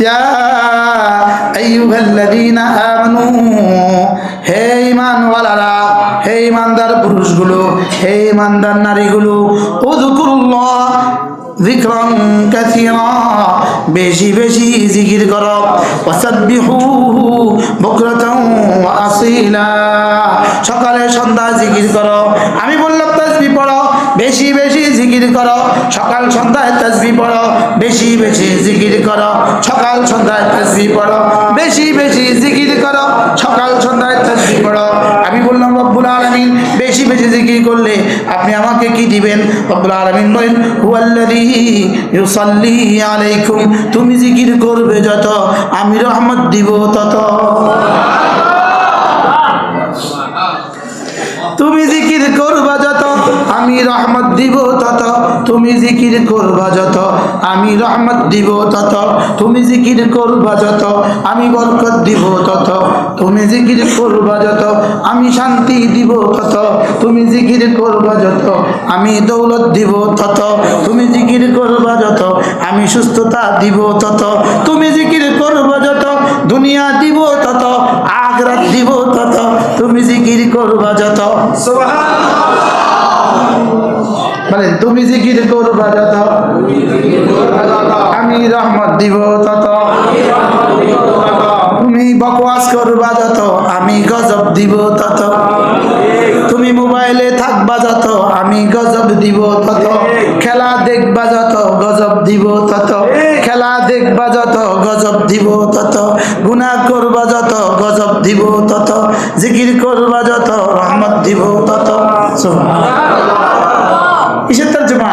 ইয়া আইয়ুহাল্লাযীনা আমানু, হে ঈমানওয়ালারা, হে ঈমানদার পুরুষগুলো, হে ঈমানদার নারীগুলো, উযকুরুল্লাহ যিকরান কাসীরা, বেশি বেশি জিকির করো। ওয়াসাব্বিহুহু বুকরাতাও ওয়া আসীলা। সকালে সন্ধ্যা জিকির করো। আমি বললাম বেশি বেশি জিকির করো। সকাল সন্ধ্যায় তাসবিহ পড়ো। বেশি বেশি জিকির করো। সকাল সন্ধ্যায় তাসবিহ পড়ো। বেশি বেশি জিকির করো। সকাল সন্ধ্যায় তাসবিহ পড়ো। আমি বললাম, রব্বুল আলামিন, বেশি বেশি জিকির করলে আপনি আমাকে কি দিবেন? রব্বুল আলামিন বলেন, হুয়াল্লাযী ইউসাল্লি আলাইকুম। তুমি জিকির করবে যত, আমি রহমত দিব তত। তুমি জিকির করবা যত, আমি রহমত দিব তত, তুমি জিকির করবা যত, আমি রহমত দিব তত, তুমি জিকির করবা যত, আমি বরকত দিব তত, তুমি জিকির করবা যত, আমি শান্তি দিব তত, তুমি জিকির করবা যত, আমি দৌলত দিব তত, তুমি জিকির করবা যত, আমি সুস্থতা দিব তত, তুমি জিকির করবা যত, দুনিয়া দিব তত আগ্রাত দিব জিকির করবা যত। মানে তুমি জিকির করবা যত আমি রহমত দিব তত। তুমি বকওয়াস করবা যত, আমি গজব দিব তত। তুমি মোবাইলে থাকবা যত, আমি গজব দিব তত। খেলা দেখবা যত, গজব দিব তত। খেলা দেখবা যত, গজব দিব তত। গুনাহ করবা যত, গজব দিব তত। জিকির করবা যত, রহমত দিব তত। কিসের তর্জমা।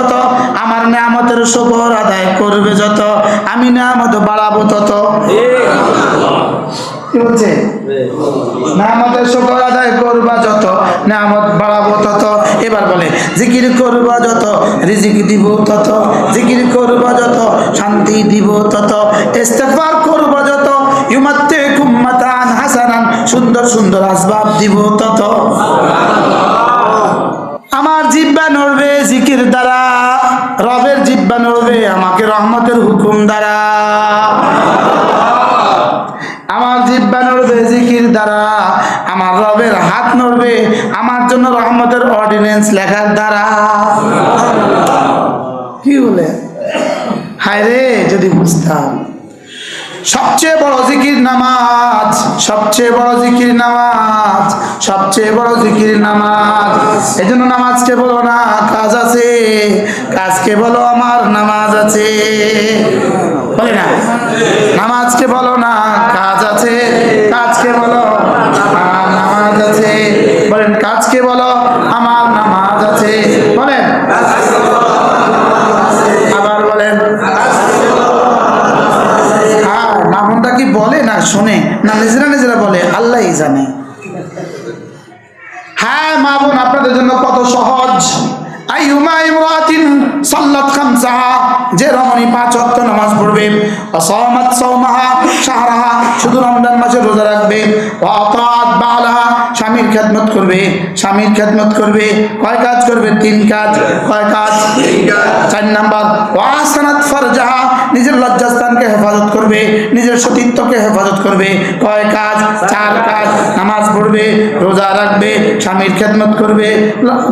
আদায় করবে যত, আমি বাড়াবো তত। জিকির করবা যত, রিজিক দিব তত, জিকির করবা যত, শান্তি দিব তত, ইস্তেগফার করবা যত ইউমাত্তে কুম্মাতান হাসানান, সুন্দর সুন্দর আসবাব দিব তত। আমার জিব্বা নড়বে জিকির দ্বারা। রহমতের হুকুম দ্বারা। আমার জিব্বা নড়বে, জিকির দ্বারা। আমার রবের হাত নড়বে, আমার জন্য রহমতের অর্ডিনেন্স লেখার দ্বারা। কি বলে? হায় রে যদি বুঝতাম। সবচেয়ে বড় জিকির নামাজ, সবচেয়ে বড় জিকির নামাজ, সবচেয়ে বড় জিকির নামাজ। এজন্য নামাজকে বলো না, কাজ আছে। কাজকে বলো, আমার নামাজ আছে। বলে না? নামাজকে বলো না, কাজ আছে। কাজকে বলো, আমার নামাজ আছে। বলেন, কাজকে বলো, আমার খেদমত করবে, স্বামীর খেদমত করবে, কয় কাজ করবে? তিন কাজ, কয় কাজ? চার নাম্বার, ওয়াসানাত ফারজাহা, নিজের লজ্জাস্থানকে হেফাজত করবে, নিজের সতীত্বকে হেফাজত করবে। কয় কাজ? চার কাজ। নামাজ পড়বে, রোজা রাখবে, স্বামীর খেদমত করবে,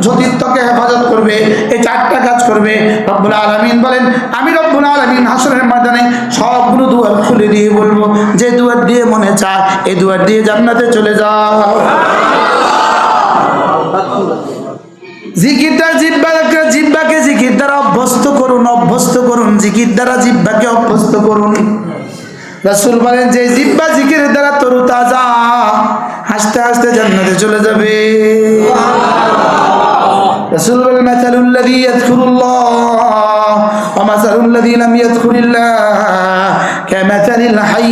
সতীত্বকে হেফাজত করবে, এই চারটা কাজ করবে। রব্বুল আলমিন বলেন, আমি রব্বুল আলমিন হাসরের ময়দানে সবগুলো দুয়ার খুলে দিয়ে বলব, যে দুয়ার দিয়ে মনে চায়, এই দুয়ার দিয়ে জান্নাতে চলে যাও। জিকিরটা জিব্বা জিব্বাকে জিকির দ্বারা অভ্যস্ত করুন অভ্যস্ত করুন। জিকির দ্বারা জিব্বাকে অভ্যস্ত করুন। রাসূল বলেন, যে জিব্বা জিকির দ্বারা তরু তাজা হাসতে হাসতে জান্নাতে চলে যাবে। রাসূল বলেন, মাসালুল্লাযী ইয়াযকুরুল্লাহ ওয়া মাসালুল্লাযী লাম ইয়াযকুরিল্লাহ কামাতালিল হাই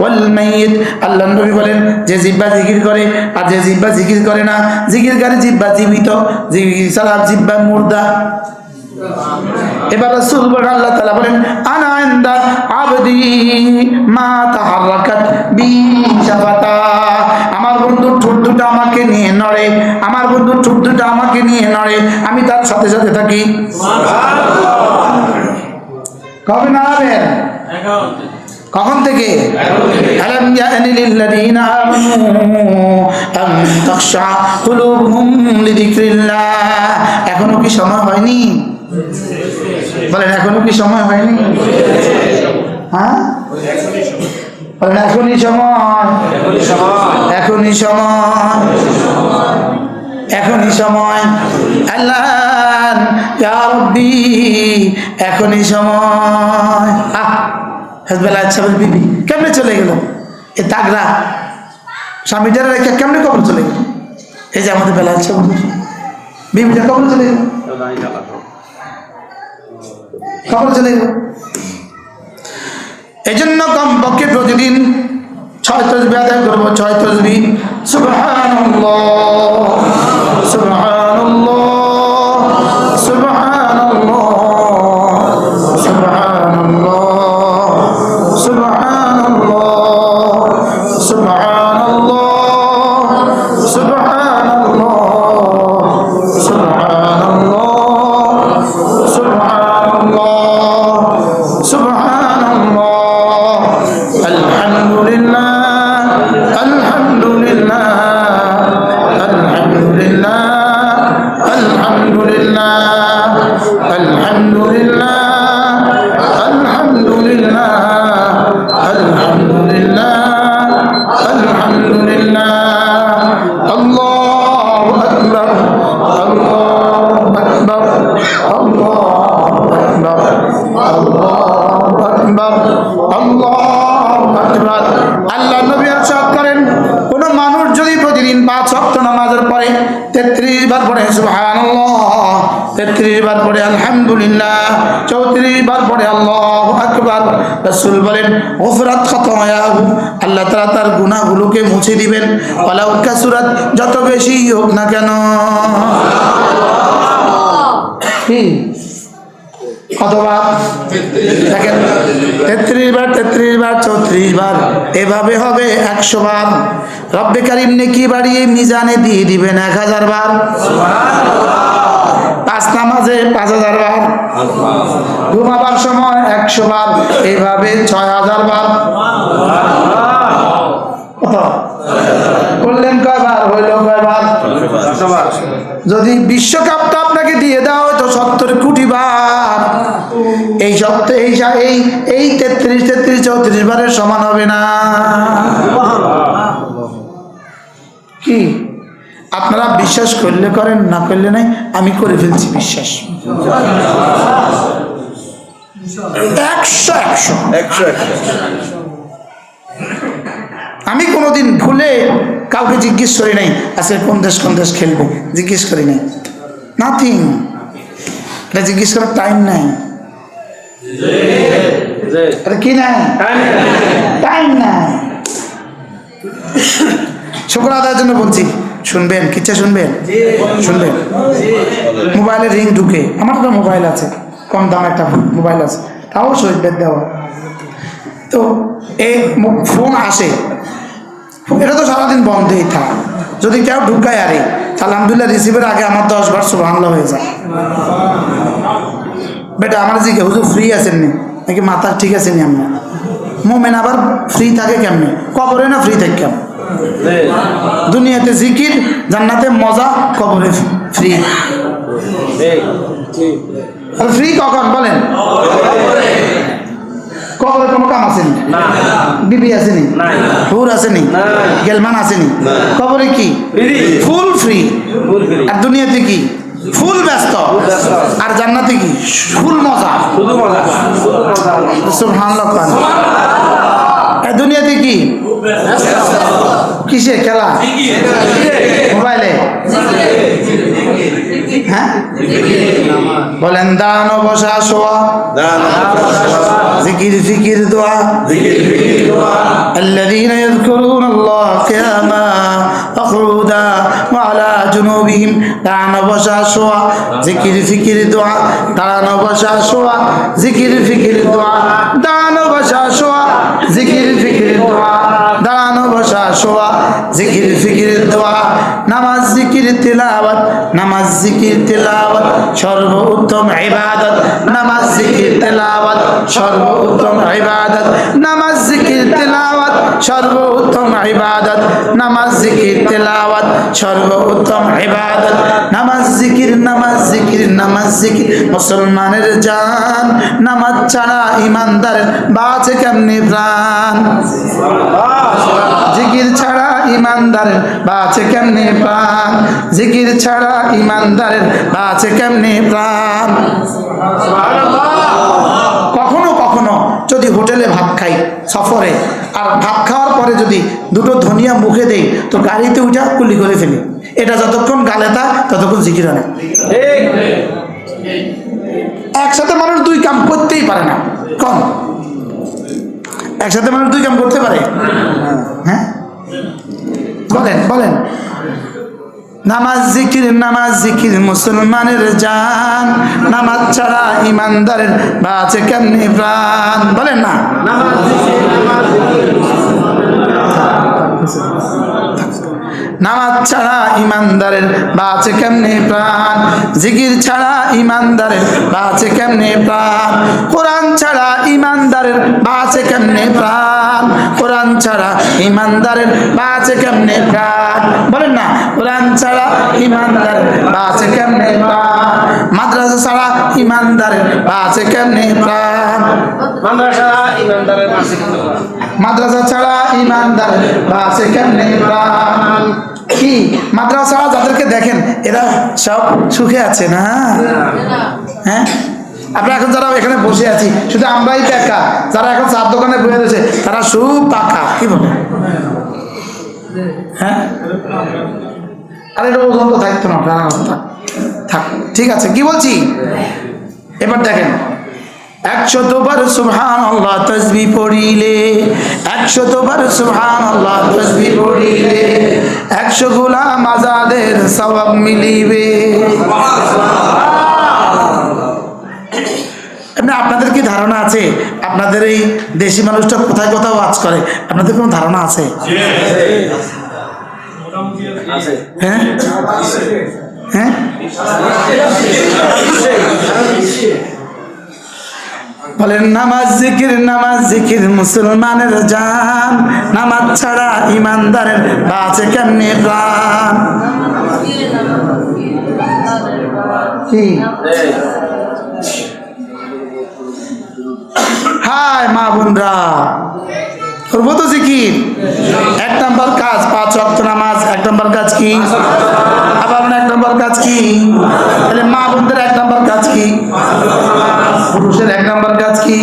ওয়াল মাইয়িত আল্লাহ নবী বলেন যে জিব্বা জিকির করে আর যে জিব্বা জিকির করে না জিকির করে জিব্বা জীবিত জিকির ছাড়া জিব্বা মুর্দা। এবার রাসূল বলেন আল্লাহ তাআলা বলেন আনা ইনদা আবদি মা তাহাররাকাত বি শাফাতা। আমার বন্ধু ঠোঁট দুটো আমাকে নিয়ে নড়ে আমার বন্ধু ঠোঁট দুটো আমাকে নিয়ে নড়ে আমি তার সাথে সাথে থাকি। কবে নাড়াবেন? কখন থেকে? কুলুবুহুম লিযিকরিল্লাহ। এখনও কি সময় হয়নি? বলেন এখনও কি সময় হয়নি? হ্যাঁ? বলেন এখনই সময়। এখনই সময়। এখনই সময়। আল্লাহ রব্বি, এখনই সময়। আহ হাজবেলা আচ্ছা বিবি, কেমনে চলে গেল? এ তাগরা স্বামীটার রেখে কেমনে কবর চলে গেল? এই যে আমাদের বেলা আচ্ছা বিবিটা কবর চলে গেল? কবর চলে গেল? এই জন্য কমপক্ষে প্রতিদিন ছয় তসবি আদায় করব, ছয় তসবি। সুবহানাল্লাহ। سبحان الله আল্লাহ নবী সাদ করেন। কোন মানুষ যদি প্রতিদিন পাঁচ অক্ত নামাজের পরে তেত্রিশ বার পরে সুহান তেত্রিশ বার পরে আলহামদুলিল্লাহ চৌত্রিশ বার পরে আল্লাহ আকবর রসুল বলেন ওফরাত খত আল্লাহ তালা তার গুণাগুলোকে মুছে দিবেন। পালা উৎকা সুরাত যত বেশি হোক না কেন। কি? কতবার দেখেন, তেত্রিশ বার তেত্রিশ বার, চৌত্রিশ বার, এভাবে হবে একশো বার। রব্বে কারিম নেকি বাড়িয়ে মিজানে দিয়ে দিবেন এক হাজার বার। পাঁচ নামাজে পাঁচ হাজার বার। ঘুমাবার সময় একশো বার এইভাবে ছয় হাজার বার? করলেন কয়বার, হইল কয়বার? যদি বিশ্বকাপটা আপনাকে দিয়ে দেওয়া হতো সত্তর কোটি বার এই সপ্তাহে এই এই তেত্রিশ তেত্রিশ চৌত্রিশ বারের সমান হবে না। কি? আপনারা বিশ্বাস করলে করেন না করলে নাই আমি করে ফেলছি বিশ্বাস। একশো একশো। একশো একশো। আমি কোনোদিন ভুলে কাউকে জিজ্ঞেস করি নাই আজকে কোন দেশ কোন দেশ খেলবে? জিজ্ঞেস করি নাই। নাথিং এটা জিজ্ঞেস করার টাইম নাই। এটা কি নাই? টাইম নাই। শুক্র আদায়ের জন্য বলছি শুনবেন কিচ্ছা শুনবেন? শুনবেন। মোবাইলে রিং ঢুকে আমার তো মোবাইল আছে কম দাম একটা মোবাইল আছে তাও শহীদ দেওয়া। তো এই ফোন আসে এটা তো সারাদিন বন্ধই থাক। যদি কেউ ঢুকায় আরে তাহলে আলহামদুলিল্লাহ রিসিভের আগে আমার দশ বার সুবহানাল্লাহ হয়ে যায়। বেটা আমার জিজ্ঞে হুজুর ফ্রি আছেন নি নাকি মাথা ঠিক আছে নি আপনার? মোমেন আবার ফ্রি থাকে কেমনে? কবরে না ফ্রি থাকে? কেমন দুনিয়াতে জিকির জান্নাতে মজা কবরে ফ্রি ফ্রি কখন? বলেন। কবরে কোনো কাম আসেনি বিবি আসেনি হুর আসেনি গেলমান আসেনি কবরে কি? Full free. আর দুনিয়াতে কি? ফুল ব্যস্ত। আর জান্নাতে কি? ফুল মজা। দুনিয়াতে কি? কিসে খেলা? মোবাইলে। হ্যাঁ বলেন দাঁড়ানো বসা শোয়া জিকির ফিকির দোয়া الذين يذكرون الله قياما وقعودا وعلى جنوبهم দাঁড়ানো বসা শোয়া জিকির ফিকির দোয়া দাঁড়ানো বসা শোয়া জিকির ফিকির দোয়া দাঁড়ানো বসা শোয়া জিকির ফিকির দোয়া দাঁড়ানো বসা শোয়া জিকির, ফিকির, দোয়া, নামাজ, জিকির, তিলাওয়াত, নামাজ, জিকির, তিলাওয়াত, সর্বোত্তম ইবাদত, নামাজ, জিকির, তিলাওয়াত, সর্বোত্তম ইবাদত, নামাজ, জিকির, তিলাওয়াত, সর্বোত্তম ইবাদত, নামাজ, জিকির, তিলাওয়াত, সর্বোত্তম ইবাদত, নামাজ, জিকির নামাজ জিকির নামাজ, জিকির, মুসলমানের জান, নামাজ ছাড়া ইমানদারের বাঁচে কেমনি প্রাণ? জিকির ছাড়া ইমানদারের বাঁচে কেমনে প্রাণ? জিকির ছাড়া ইমানদারের বাঁচে কেমনে প্রাণ? কখনো কখনো যদি হোটেলে ভাত খাই সফরে, আর ভাত খাওয়ার পরে যদি দুটো ধনিয়া মুখে দেই, তো গাড়িতে উঠা কুলি করে ফেলি। এটা যতক্ষণ গালে তা, ততক্ষণ জিকির হয় একসাথে মানুষ দুই কাম করতেই পারে না। কম। একসাথে মানুষ দুই কাম করতে পারে? হ্যাঁ? বলেন বলেন। নামাজ জিকির নামাজ জিকির, মুসলমানের জান। নামাজ ছাড়া ইমানদারের বাঁচে কেমনি প্রাণ? বলেন না। নামাজ ছাড়া ইমানদারের বাঁচে কেমনে প্রাণ? জিকির ছাড়া ইমানদারের বাঁচে কেমনে প্রাণ? কোরআন ছাড়া ইমানদারের বাঁচে কেমনে প্রাণ? কোরআন ছাড়া ইমানদারের বাঁচে কেমনে প্রাণ? বলেন না, কোরআন ছাড়া ইমানদারের বাঁচে কেমনে প্রাণ? মাদ্রাসা ছাড়া ইমানদারের বাঁচে কেমনে প্রাণ? মাদ্রাসা ইমানদারের পাশে কিন্তু মাদ্রাসা ছাড়া ইমানদার বাসে কেমনে কি? মাদ্রাসা ছাড়া যাদেরকে দেখেন, এরা সব সুখে আছে না? হ্যাঁ? আমরা এখন যারা এখানে বসে আছি, শুধু আমরাই একা। যারা এখন চার দোকানে বসে রয়েছে তারা সুখ পাকা। কি বলে হ্যাঁ? আর এটা ওজন তো থাকতো না কথা থাক। ঠিক আছে, কি বলছি? এবার দেখেন। একশত বার সুবহান আল্লাহ তসবি পড়িলে একশত বার সুবহান আল্লাহ তসবি পড়িলে, একশো গোলাম আজাদের সবাব মিলিবে। এমনি আপনাদের কি ধারণা আছে? আপনাদের এই দেশি মানুষটা কোথায় কোথাও ওয়াজ করে? আপনাদের কোনো ধারণা আছে? হ্যাঁ? হ্যাঁ? বলেন, নামাজ জিকির নামাজ জিকির, মুসলমানের জান। নামাজ ছাড়া ইমানদারের বাঁচে কেমনি প্রাণ? কি? হায় মা বোনরা, করব তো জিকির। এক নম্বর কাজ, পাঁচ অক্ট নামাজ, এক নম্বর কাজ কি? নম্বর কাজ কি? তাহলে মা বোনদের এক নম্বর কাজ কি? পুরুষের এক নম্বর কাজ কি?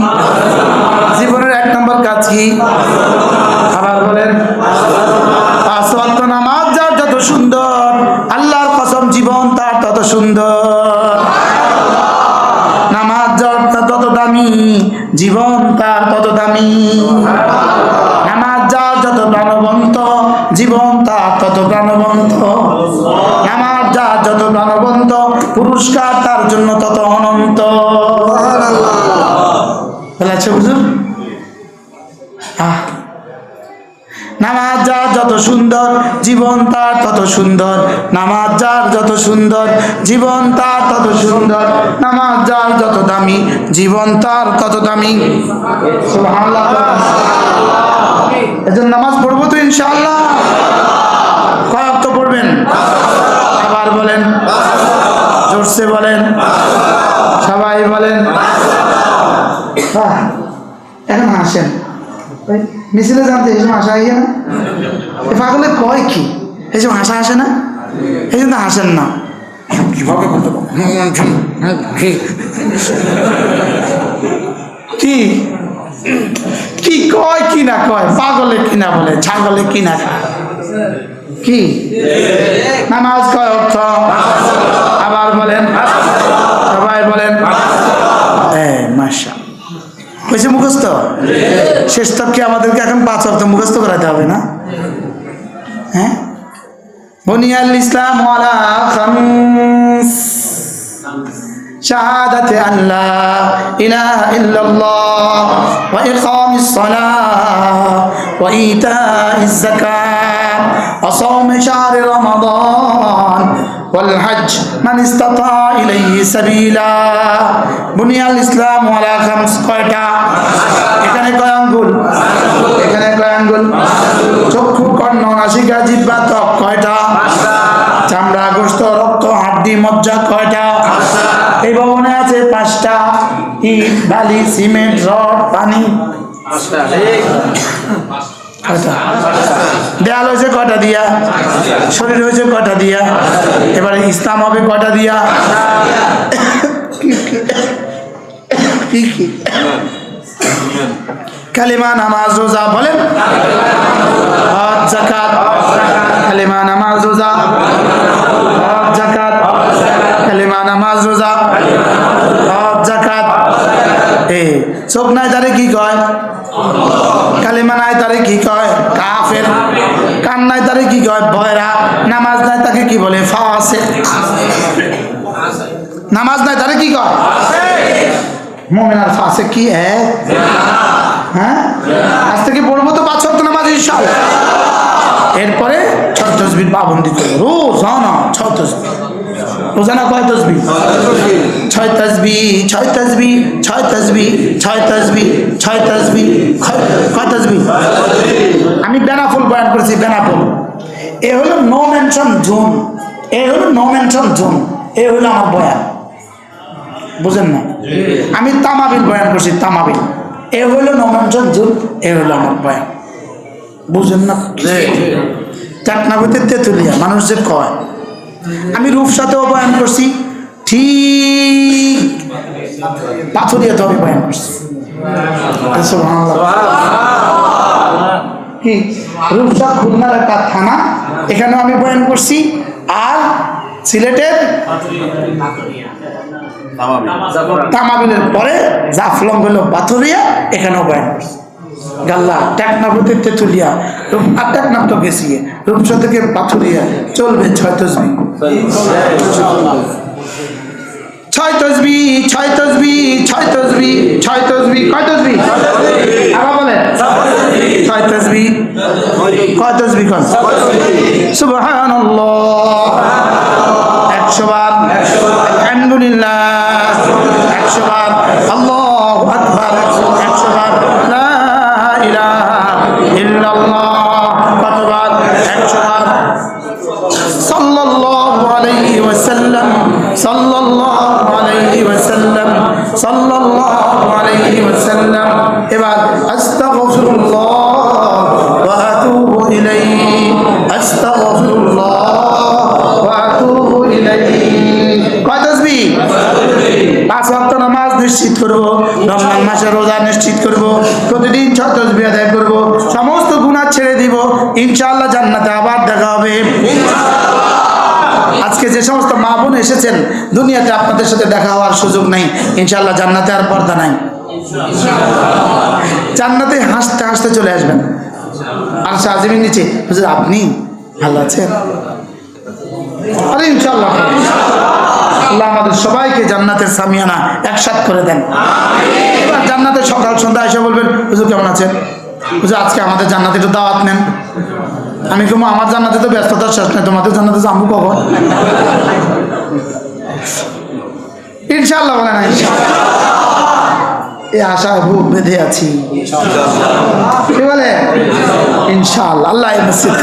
জীবনের এক নম্বর কাজ কি? আবার বলেন নামাজ জীবন তার তত দামি, জীবন তার দামি। নামাজ যত প্রাণবন্ত, জীবন তার তত প্রাণবন্ত। যার যত প্রাণবন্ত পুরস্কার, তার জন্য তত অনন্ত। নামাজ যার যত সুন্দর, জীবন তার তত সুন্দর। নামাজ যার যত সুন্দর, জীবন তার তত সুন্দর। নামাজ যার যত দামি, জীবন তার তত দামি। নামাজ পড়ব তো ইনশাআল্লাহ কয় অক্ত পড়বেন আবার বলেন জোরসে বলেন। সবাই বলেন। এখন হাসেন মিছিলে জানতে এই সময় হাসা আইয়া না? এ পাগলে কয় কি? এই সময় হাসা আসে না? এই জন্য হাসেন না। কীভাবে করতে কি? কি কয় কি না কয়? পাগলে কি না বলে? ছাগলে কি না? কি? নামাজ কয় অর্থ? বলেন সবাই বলেন মাসা হয়েছে মুখস্থ শেষ তককে আমাদেরকে এখন পাঁচ অর্থ মুখস্থ করাতে হবে না হ্যাঁ বনিয়াল ইসলাম ওয়ালা খামস شهادة أن لا إله إلا الله وإقام الصلاة وإيتاء الزكاة وصوم شهر رمضان والحج من استطاع إليه سبيلا بني الإسلام على خمس কয়টা এখানে কয় আঙ্গুল এখানে কয় আঙ্গুল চক্ষু কর্ণ নাসিকা জিহ্বা ত্বক কয়টা চামড়া গোস্ত রক্ত হাড্ডি মজ্জা কয়টা এই ভবনে আছে পাঁচটা ইট বালি সিমেন্ট রড পানি কয়টা? দেয়াল হয়েছে কটা দিয়া? শরীর হয়েছে কয়টা দিয়া? এবারে ইসলাম হবে কটা দিয়া? কি কি? কালিমা নামাজ রোজা বলেন। হজ জাকাত কালিমা নামাজ রোজা। হজ জাকাত কালিমা, নামাজ, রোজা জাকাত এ, চোখ নাই তারে কি কয়? কালিমা নাই তারে কি কয়? কাফের। কান নাই তারে কি কয়? বয়রা। নামাজ নাই তাকে কি বলে? ফাসে নামাজ নাই তারে কি কয়? মোমেন আর ফাসে কি হ্যাঁ? আজ থেকে বলব তো পাঁচ শক্ত নামাজ ইনশাআল্লাহ। এরপরে ছয় তসবির পাবন্দি করব রোজানা ছয় তসবি রোজানা কয় তসবি ছয় তসবি ছয় তসবি ছয় তসবি ছয় তসবি ছয় তসবি কয় তসবি আমি বেনাফুল বয়ান করেছি বেনাফুল। এ হলো নো মেনশন জোন এ হলো নো মেনশন জোন এ হলো আমার বয়ান। বুঝেন না? আমি তামাবিল বয়ান করছি তামাবিল। এ হইল মেনশন জুল এ হইল আমার বয়ান। বুঝেন না? চাটনাগুতে তেঁতুলিয়া মানুষ যে কয় আমি রূপসাতেও বয়ান করছি। ঠিক। পাথরিয়াতে আমি বয়ান করছি। সুবহানাল্লাহ। কি রূপসা খুলনার একটা থানা এখানেও আমি বয়ান করছি। আর সিলেটের তামাবিলের পরে জাফলং হলো বাথুরিয়া এখানেও বয়ান করছে। গাল্লা টেকনাফতে তেতুলিয়া রূপ আর টেকনাফ তো গেছি থেকে পাথুরিয়া চলবে ছয় তসবি। ছয় তসবি ছয় তসবি ছয় তসবি ছয় তসবি, কয় তসবি? আবার বলে ছয় তসবি, কয় তসবি কন? সুবহানাল্লাহ। একশো বার, আলহামদুলিল্লাহ। একশো বার, আল্লাহ আকবার। একশো বার, লা ইল্লাল্লাহ। কতবার? একশো বার সাল্লাল্লাহু আলাইহি ওয়াসাল্লাম। সাল্লাল্লাহু আলাইহি এবার, আস্তাগফিরুল্লাহ ওয়া আতুবু ইলাইহি। আস্তাগফিরুল্লাহ ওয়া আতুবু ইলাইহি। কয় তাসবিহ? পাঁচ ওয়াক্ত নিশ্চিত করব রমজান মাসে রোজা নিশ্চিত করব প্রতিদিন তসবিহ আদায় করব সমস্ত গুনাহ ছেড়ে দিব ইনশাআল্লাহ জান্নাতে আবার দেখা হবে। আজকে যে সমস্ত মা বোন এসেছেন দুনিয়াতে আপনাদের সাথে দেখা হওয়ার সুযোগ নেই ইনশাআল্লাহ জান্নাতে আর পর্দা নাই। জান্নাতে হাসতে হাসতে চলে আসবেন। আর সাজিমের নিচে আপনি ভালো আছেন? আরে ইনশাআল্লাহ। আল্লাহ আমাদের সবাইকে জান্নাতের সামিয়ানা একসাথ করে দেন। জান্নাতে সকাল সন্ধ্যা এসে বলবেন, হুজুর কেমন আছেন? হুজুর, আজকে আমাদের জান্নাতে একটু দাওয়াত নেন। আমি কমো আমার জান্নাতে তো ব্যস্ততার শেষ নেই, তোমাদের জান্নাতে যাব কখন? ইনশাআল্লাহ বলে না এই আশা বুক বেঁধে আছি। কি বলে? আল্লাহ মসজিদ